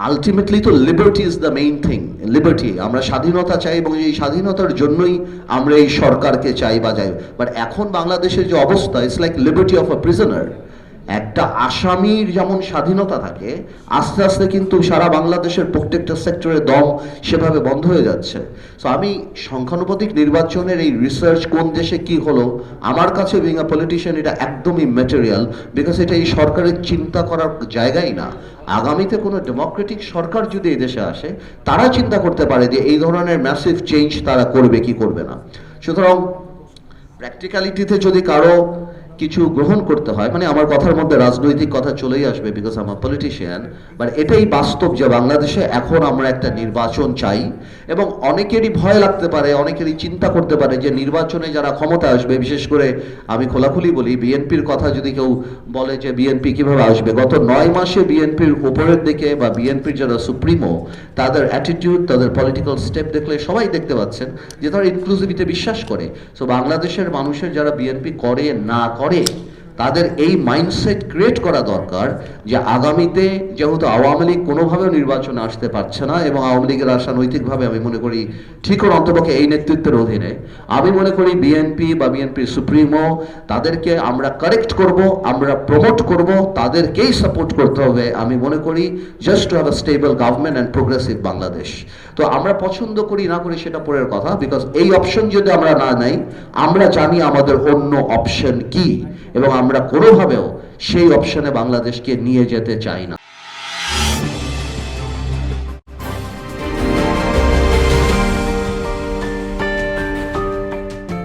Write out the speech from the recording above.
Ultimately তো liberty is the main thing liberty আমরা স্বাধীনতা চাই এবং এই স্বাধীনতার জন্যই আমরা এই সরকারকে চাই বা যাই বাট এখন বাংলাদেশের যে অবস্থা it's like liberty of a prisoner একটা আসামির যেমন স্বাধীনতা থাকে, আস্তে আস্তে কিন্তু সারা বাংলাদেশের প্রত্যেকটা সেক্টরে দম সেভাবে বন্ধ হয়ে যাচ্ছে। সো আমি সংখ্যানুপাতিক নির্বাচনের এই রিসার্চ কোন দেশে কি হলো, আমার কাছে বিং আ পলিটিশিয়ান এটা একদমই ম্যাটেরিয়াল বিকজ এটা এই সরকারের চিন্তা করার জায়গাই না। আগামীতে কোনো ডেমোক্রেটিক সরকার যদি এই দেশে আসে, তারা চিন্তা করতে পারে যে এই ধরনের ম্যাসিভ চেঞ্জ তারা করবে কি করবে না। সুতরাং প্র্যাকটিক্যালিটিতে যদি কারও কিছু গ্রহণ করতে হয়। মানে আমার কথার মধ্যে রাজনৈতিক কথা চলেই আসবে বিকজ আমার পলিটিশিয়ান বাট এটাই বাস্তব যে বাংলাদেশে এখন আমরা একটা নির্বাচন চাই। এবং অনেকেরই ভয় লাগতে পারে, অনেকেরই চিন্তা করতে পারে যে নির্বাচনে যারা ক্ষমতা আসবে, বিশেষ করে আমি খোলাখুলি বলি বিএনপির কথা যদি কেউ বলে যে বিএনপি কীভাবে আসবে, গত নয় মাসে বিএনপির উপরের দিকে বা বিএনপির যারা সুপ্রিমো, তাদের অ্যাটিটিউড তাদের পলিটিক্যাল স্টেপ দেখলে সবাই দেখতে পাচ্ছেন যে তারা ইনক্লুসিভিতে বিশ্বাস করে। সো বাংলাদেশের মানুষের যারা বিএনপি করে না করে body তাদের এই মাইন্ডসেট ক্রিয়েট করা দরকার যে আগামীতে যেহেতু আওয়ামী লীগ কোনোভাবেও নির্বাচনে আসতে পারছে না এবং আওয়ামী লীগের আসা নৈতিকভাবে আমি মনে করি ঠিকও অন্তপক্ষে এই নেতৃত্বের অধীনে, আমি মনে করি বিএনপি বা বিএনপির সুপ্রিমো তাদেরকে আমরা কারেক্ট করব, আমরা প্রমোট করব, তাদেরকেই সাপোর্ট করতে হবে, আমি মনে করি just to have a stable government and progressive Bangladesh তো আমরা পছন্দ করি, না করি সেটা পরের কথা বিকজ এই অপশন যদি আমরা না নেই, আমরা জানি আমাদের অন্য অপশন কি। এবং আমরা কোনোভাবেও সেই অপশনে বাংলাদেশকে নিয়ে যেতে চাই না।